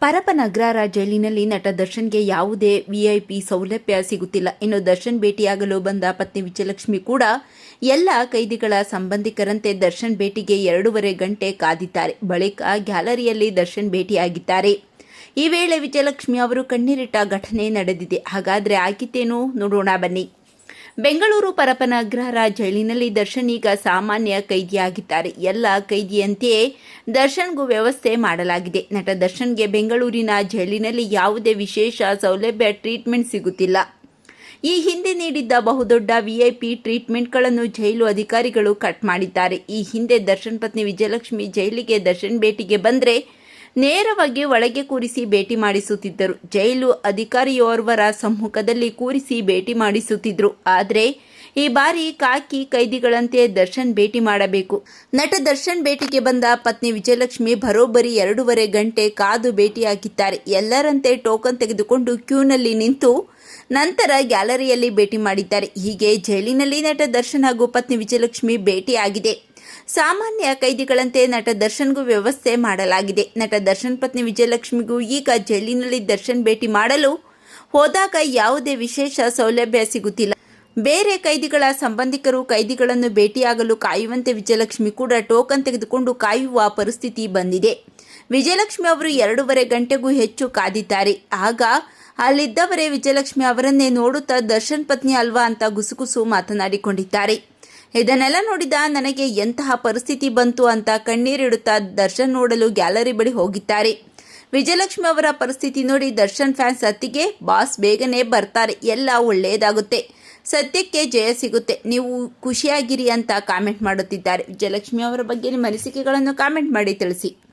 ಪರಪನಗ್ರಹಾರ ಜೈಲಿನಲ್ಲಿ ನಟ ದರ್ಶನ್ಗೆ ಯಾವುದೇ ವಿಐಪಿ ಸೌಲಭ್ಯ ಸಿಗುತ್ತಿಲ್ಲ. ಇನ್ನು ದರ್ಶನ್ ಭೇಟಿಯಾಗಲು ಬಂದ ಪತ್ನಿ ವಿಜಯಲಕ್ಷ್ಮಿ ಕೂಡ ಎಲ್ಲ ಕೈದಿಗಳ ಸಂಬಂಧಿಕರಂತೆ ದರ್ಶನ್ ಭೇಟಿಗೆ ಎರಡೂವರೆ ಗಂಟೆ ಕಾದಿದ್ದಾರೆ. ಬಳಿಕ ಗ್ಯಾಲರಿಯಲ್ಲಿ ದರ್ಶನ್ ಭೇಟಿಯಾಗಿದ್ದಾರೆ. ಈ ವೇಳೆ ವಿಜಯಲಕ್ಷ್ಮಿ ಅವರು ಕಣ್ಣೀರಿಟ್ಟ ಘಟನೆ ನಡೆದಿದೆ. ಹಾಗಾದರೆ ಆಗಿತ್ತೇನು? ನೋಡೋಣ ಬನ್ನಿ. ಬೆಂಗಳೂರು ಪರಪನಗ್ರಹಾರ ಜೈಲಿನಲ್ಲಿ ದರ್ಶನ್ ಈಗ ಸಾಮಾನ್ಯ ಕೈದಿಯಾಗಿದ್ದಾರೆ. ಎಲ್ಲ ಕೈದಿಯಂತೆಯೇ ದರ್ಶನ್ಗೂ ವ್ಯವಸ್ಥೆ ಮಾಡಲಾಗಿದೆ. ನಟ ದರ್ಶನ್ಗೆ ಬೆಂಗಳೂರಿನ ಜೈಲಿನಲ್ಲಿ ಯಾವುದೇ ವಿಶೇಷ ಸೌಲಭ್ಯ ಟ್ರೀಟ್ಮೆಂಟ್ ಸಿಗುತ್ತಿಲ್ಲ. ಈ ಹಿಂದೆ ನೀಡಿದ್ದ ಬಹುದೊಡ್ಡ ವಿಐಪಿ ಟ್ರೀಟ್ಮೆಂಟ್ಗಳನ್ನು ಜೈಲು ಅಧಿಕಾರಿಗಳು ಕಟ್ ಮಾಡಿದ್ದಾರೆ. ಈ ಹಿಂದೆ ದರ್ಶನ್ ಪತ್ನಿ ವಿಜಯಲಕ್ಷ್ಮಿ ಜೈಲಿಗೆ ದರ್ಶನ್ ಭೇಟಿಗೆ ಬಂದರೆ ನೇರವಾಗಿ ಒಳಗೆ ಕೂರಿಸಿ ಭೇಟಿ ಮಾಡಿಸುತ್ತಿದ್ದರು. ಜೈಲು ಅಧಿಕಾರಿಯೋರ್ವರ ಸಮ್ಮುಖದಲ್ಲಿ ಕೂರಿಸಿ ಭೇಟಿ ಮಾಡಿಸುತ್ತಿದ್ದರು ಆದರೆ ಈ ಬಾರಿ ಕಾಕಿ ಕೈದಿಗಳಂತೆ ದರ್ಶನ್ ಭೇಟಿ ಮಾಡಬೇಕು. ನಟ ದರ್ಶನ್ ಭೇಟಿಗೆ ಬಂದ ಪತ್ನಿ ವಿಜಯಲಕ್ಷ್ಮಿ ಬರೋಬ್ಬರಿ ಎರಡೂವರೆ ಗಂಟೆ ಕಾದು ಭೇಟಿಯಾಗಿದ್ದಾರೆ. ಎಲ್ಲರಂತೆ ಟೋಕನ್ ತೆಗೆದುಕೊಂಡು ಕ್ಯೂನಲ್ಲಿ ನಿಂತು ನಂತರ ಗ್ಯಾಲರಿಯಲ್ಲಿ ಭೇಟಿ ಮಾಡಿದ್ದಾರೆ. ಹೀಗೆ ಜೈಲಿನಲ್ಲಿ ನಟ ದರ್ಶನ್ ಹಾಗೂ ಪತ್ನಿ ವಿಜಯಲಕ್ಷ್ಮಿ ಭೇಟಿಯಾಗಿದೆ. ಸಾಮಾನ್ಯ ಕೈದಿಗಳಂತೆ ನಟ ದರ್ಶನ್ಗೂ ವ್ಯವಸ್ಥೆ ಮಾಡಲಾಗಿದೆ. ನಟ ದರ್ಶನ್ ಪತ್ನಿ ವಿಜಯಲಕ್ಷ್ಮಿಗೂ ಈಗ ಜೈಲಿನಲ್ಲಿ ದರ್ಶನ್ ಭೇಟಿ ಮಾಡಲು ಹೋದಾಗ ಯಾವುದೇ ವಿಶೇಷ ಸೌಲಭ್ಯ ಸಿಗುತ್ತಿಲ್ಲ. ಬೇರೆ ಕೈದಿಗಳ ಸಂಬಂಧಿಕರು ಕೈದಿಗಳನ್ನು ಭೇಟಿಯಾಗಲು ಕಾಯುವಂತೆ ವಿಜಯಲಕ್ಷ್ಮಿ ಕೂಡ ಟೋಕನ್ ತೆಗೆದುಕೊಂಡು ಕಾಯುವ ಪರಿಸ್ಥಿತಿ ಬಂದಿದೆ. ವಿಜಯಲಕ್ಷ್ಮಿ ಅವರು ಎರಡೂವರೆ ಗಂಟೆಗೂ ಹೆಚ್ಚು ಕಾದಿದ್ದಾರೆ. ಆಗ ಅಲ್ಲಿದ್ದವರೇ ವಿಜಯಲಕ್ಷ್ಮಿ ಅವರನ್ನೇ ನೋಡುತ್ತಾ ದರ್ಶನ್ ಪತ್ನಿ ಅಲ್ವಾ ಅಂತ ಗುಸುಗುಸು ಮಾತನಾಡಿಕೊಂಡಿದ್ದಾರೆ. ಇದನ್ನೆಲ್ಲ ನೋಡಿದ ನನಗೆ ಎಂತಹ ಪರಿಸ್ಥಿತಿ ಬಂತು ಅಂತ ಕಣ್ಣೀರಿಡುತ್ತಾ ದರ್ಶನ್ ನೋಡಲು ಗ್ಯಾಲರಿ ಬಳಿ ಹೋಗಿದ್ದಾರೆ. ವಿಜಯಲಕ್ಷ್ಮಿ ಅವರ ಪರಿಸ್ಥಿತಿ ನೋಡಿ ದರ್ಶನ್ ಫ್ಯಾನ್ಸ್ ಅತ್ತಿಗೆ ಬಾಸ್ ಬೇಗನೆ ಬರ್ತಾರೆ. ಎಲ್ಲ ಒಳ್ಳೆಯದಾಗುತ್ತೆ. ಸತ್ಯಕ್ಕೆ ಜಯ ಸಿಗುತ್ತೆ. ನೀವು ಖುಷಿಯಾಗಿರಿ ಅಂತ ಕಾಮೆಂಟ್ ಮಾಡುತ್ತಿದ್ದಾರೆ. ವಿಜಯಲಕ್ಷ್ಮಿ ಅವರ ಬಗ್ಗೆ ನಿಮ್ಮ ಅನಿಸಿಕೆಗಳನ್ನು ಕಾಮೆಂಟ್ ಮಾಡಿ ತಿಳಿಸಿ.